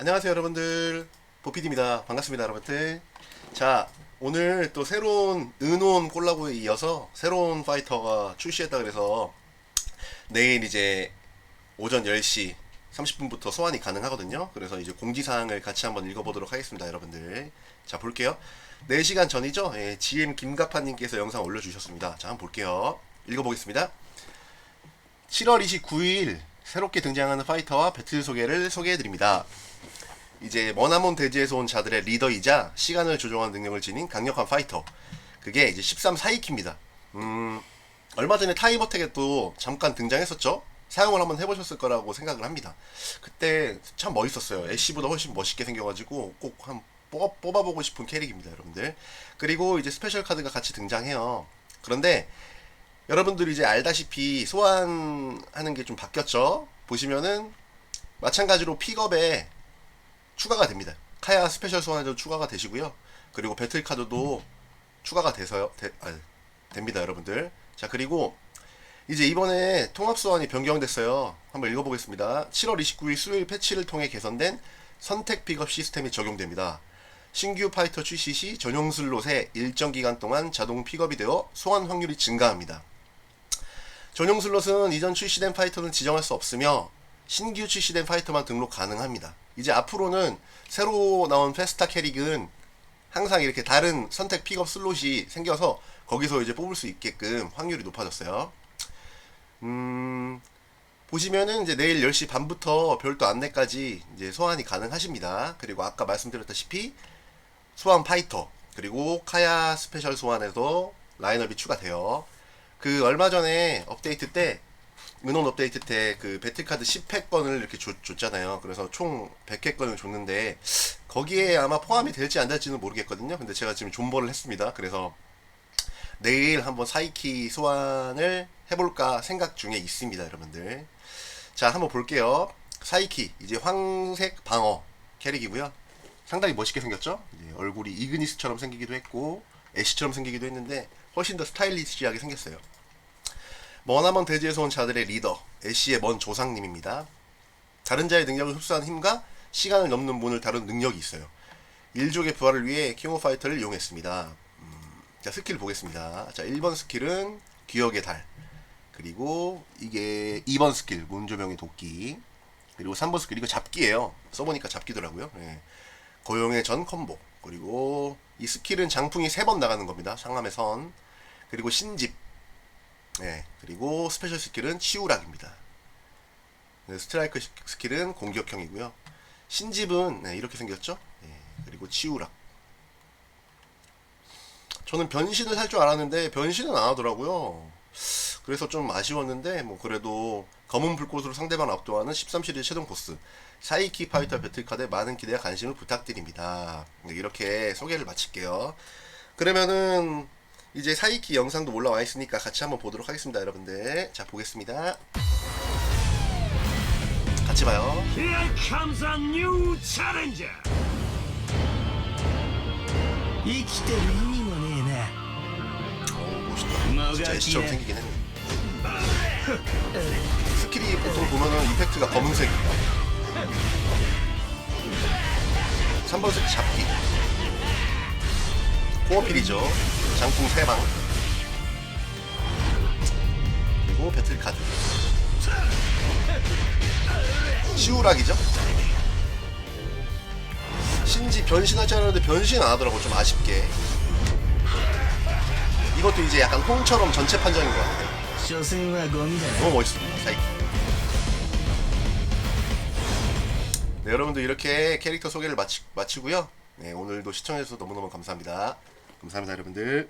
안녕하세요 여러분들. 보피디입니다. 반갑습니다 여러분들. 자 오늘 또 새로운 은혼 콜라보에 이어서 새로운 파이터가 출시했다 그래서 내일 이제 오전 10시 30분부터 소환이 가능하거든요. 그래서 이제 공지사항을 같이 한번 읽어보도록 하겠습니다 여러분들. 자 볼게요. 4시간 전이죠? 예, GM 김가파님께서 영상 올려주셨습니다. 자 한번 볼게요. 읽어보겠습니다. 7월 29일 새롭게 등장하는 파이터와 배틀 소개를 소개해드립니다. 이제 머나몬 대지에서 온 자들의 리더이자 시간을 조종하는 능력을 지닌 강력한 파이터. 그게 이제 13 사이키입니다. 음, 얼마 전에 타이머텍에 또 잠깐 등장했었죠? 사용을 한번 해보셨을 거라고 생각을 합니다. 그때 참 멋있었어요. 애쉬보다 훨씬 멋있게 생겨가지고 꼭 한 뽑아, 뽑아보고 싶은 캐릭입니다, 여러분들. 그리고 이제 스페셜 카드가 같이 등장해요. 그런데 여러분들이 이제 알다시피 소환하는 게 좀 바뀌었죠. 보시면은 마찬가지로 픽업에 추가가 됩니다. 카야 스페셜 소환에도 추가가 되시고요. 그리고 배틀 카드도 추가가 돼서요. 되, 아, 됩니다, 여러분들. 자, 그리고 이제 이번에 통합 소환이 변경됐어요. 한번 읽어보겠습니다. 7월 29일 수요일 패치를 통해 개선된 선택 픽업 시스템이 적용됩니다. 신규 파이터 출시 시 전용 슬롯에 일정 기간 동안 자동 픽업이 되어 소환 확률이 증가합니다. 전용 슬롯은 이전 출시된 파이터는 지정할 수 없으며 신규 출시된 파이터만 등록 가능합니다. 이제 앞으로는 새로 나온 페스타 캐릭은 항상 이렇게 다른 선택 픽업 슬롯이 생겨서 거기서 이제 뽑을 수 있게끔 확률이 높아졌어요. 음, 보시면은 이제 내일 10시 반부터 별도 안내까지 이제 소환이 가능하십니다. 그리고 아까 말씀드렸다시피 소환 파이터 그리고 카야 스페셜 소환에서 라인업이 추가돼요. 그 얼마 전에 업데이트 때 은원 업데이트 때 그 배틀카드 10회권을 이렇게 줬, 줬잖아요. 그래서 총 100회권을 줬는데 거기에 아마 포함이 될지 안 될지는 모르겠거든요. 근데 제가 지금 존버를 했습니다. 그래서 내일 한번 사이키 소환을 해볼까 생각 중에 있습니다, 여러분들. 자, 한번 볼게요. 사이키 이제 황색 방어 캐릭이고요. 상당히 멋있게 생겼죠? 얼굴이 이그니스처럼 생기기도 했고 애쉬처럼 생기기도 했는데 훨씬 더 스타일리시하게 생겼어요. 머나먼 대지에서 온 자들의 리더 애쉬의 먼 조상님입니다. 다른 자의 능력을 흡수한 힘과 시간을 넘는 문을 다룬 능력이 있어요. 일족의 부활을 위해 킹 오브 파이터를 이용했습니다. 음, 자 스킬 보겠습니다. 자 1번 스킬은 기억의 달 그리고 이게 2번 스킬 문조명의 도끼 그리고 3번 스킬 이거 잡기예요. 써보니까 잡기더라고요. 예. 고용의 전 컴보 그리고 이 스킬은 장풍이 3번 나가는 겁니다. 상암의 선 그리고 신집 네, 그리고 스페셜 스킬은 치우락입니다. 네, 스트라이크 시- 스킬은 공격형이고요. 신집은 네, 이렇게 생겼죠. 네, 그리고 치우락. 저는 변신을 할 줄 알았는데 변신은 안 하더라고요. 그래서 좀 아쉬웠는데 뭐 그래도 검은 불꽃으로 상대방 압도하는 13시리즈 최종 보스 사이키 파이터 배틀카드에 많은 기대와 관심을 부탁드립니다. 네, 이렇게 소개를 마칠게요. 그러면은 이제 사이키 영상도 올라와 있으니까 같이 한번 보도록 하겠습니다, 여러분들. 자, 보겠습니다. 같이 봐요. Here comes a new challenger. 生きてる意味もね오, 멋있다. 진짜 애쉬처럼 생기긴 했네. 스킬이 보통 보면은 이펙트가 검은색이야. 3번 스킬 잡기. 코어필이죠. 장풍 3방. 그리고 배틀카드. 시우락이죠. 신지 변신하지 않았는데 변신 안 하더라고 좀 아쉽게. 이것도 이제 약간 홍처럼 전체 판정인 것 같아요. 어, 너무 멋있습니다. 사이. 네, 여러분들 이렇게 캐릭터 소개를 마치, 마치고요. 네, 오늘도 시청해주셔서 너무너무 감사합니다. 감사합니다, 여러분들.